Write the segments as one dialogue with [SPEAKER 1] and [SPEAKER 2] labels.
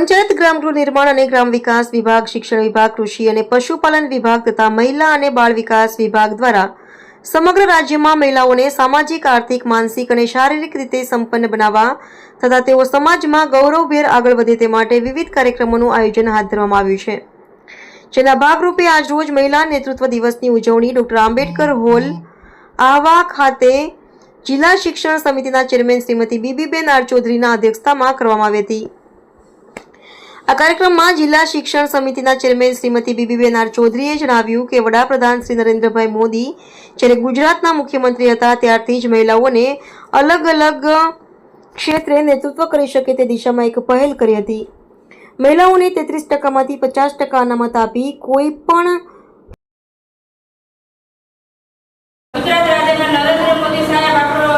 [SPEAKER 1] પંચાયત ગ્રામગૃહ નિર્માણ અને ગ્રામ વિકાસ વિભાગ, શિક્ષણ વિભાગ, કૃષિ અને પશુપાલન વિભાગ તથા મહિલા અને બાળ વિકાસ વિભાગ દ્વારા સમગ્ર રાજ્યમાં મહિલાઓને સામાજિક, આર્થિક, માનસિક અને શારીરિક રીતે સંપન્ન બનાવવા તથા તેઓ સમાજમાં ગૌરવભેર આગળ વધે તે માટે વિવિધ કાર્યક્રમોનું આયોજન હાથ ધરવામાં આવ્યું છે. જેના ભાગરૂપે આજરોજ મહિલા નેતૃત્વ દિવસની ઉજવણી ડોક્ટર આંબેડકર હોલ આહવા ખાતે જિલ્લા શિક્ષણ સમિતિના ચેરમેન શ્રીમતી બીબીબેન આર ચૌધરીના અધ્યક્ષતામાં કરવામાં આવી હતી. આ કાર્યક્રમમાં જિલ્લા શિક્ષણ સમિતિના ચેરમેન શ્રીમતી બીબીબેન આર ચૌધરીએ જણાવ્યું કે વડાપ્રધાન શ્રી નરેન્દ્રભાઈ મોદી, જ્યારે ગુજરાતના મુખ્યમંત્રી હતા, ત્યારથી જ મહિલાઓને અલગ અલગ ક્ષેત્રે નેતૃત્વ કરી શકે તે દિશામાં એક પહેલ કરી હતી. મહિલાઓને તેત્રીસ ટકામાંથી પચાસ ટકા અનામત આપી કોઈ પણ
[SPEAKER 2] ગુજરાત રાજ્યના નરેન્દ્ર મોદી સાહેબ આપણો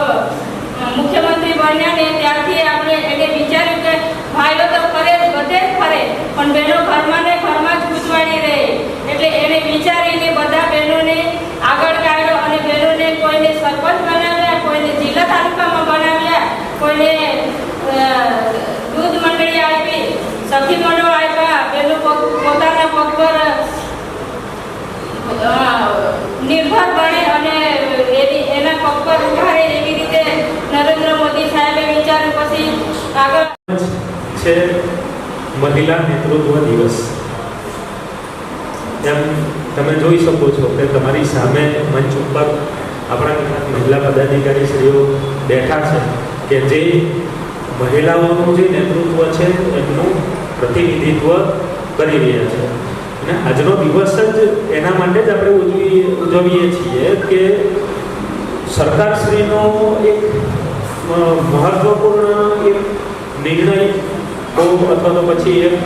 [SPEAKER 2] અ, મુખ્યમંત્રી બન્યા ને ત્યારથી આપણે એને વિચાર્યું કે ભાઈઓ તો ફરે જ બધે જ ફરે પણ બહેનો ઘરમાં ને ઘરમાં જ ગૂંચવાડી રહે. એટલે એને વિચારીને બધા બહેનોને આગળ કાઢ્યો અને બહેનોને કોઈને સરપંચ બનાવ્યા, કોઈને જિલ્લા તાલુકામાં બનાવ્યા, કોઈને દૂધ મંડળી આપી, સખી મંડળ આપ્યા, બહેનો પોતાના પગ પર નિર્ભર બને અને એની, એના પગ પર ઊભા એવી રીતે નરેન્દ્ર મોદી સાહેબે વિચાર્યું. પછી આગળ
[SPEAKER 3] છે. મહિલા નેતૃત્વ દિવસ. એમ તમે જોઈ શકો છો કે તમારી સામે મંચ ઉપર આપણા મહિલા પદાધિકારી શ્રીઓ બેઠા છે કે જે મહિલાઓનું જે નેતૃત્વ છે એમનું પ્રતિનિધિત્વ કરી રહ્યા છે. અને આજનો દિવસ જ એના માટે જ આપણે ઉજવી ઉજવીએ છીએ કે સરકારશ્રીનો એક મહત્ત્વપૂર્ણ એક નિર્ણય તો અથવા તો પછી એક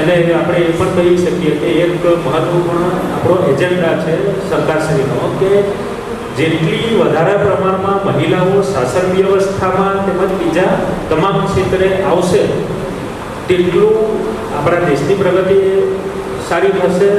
[SPEAKER 3] એને આપણે એ પણ કહી શકીએ કે એક મહત્વપૂર્ણ આપણો એજન્ડા છે સરકારશ્રીનો કે જેટલી વધારે પ્રમાણમાં મહિલાઓ શાસન વ્યવસ્થામાં તેમજ બીજા તમામ ક્ષેત્રે આવશે, તેટલું આપણા દેશની પ્રગતિ સારી થશે.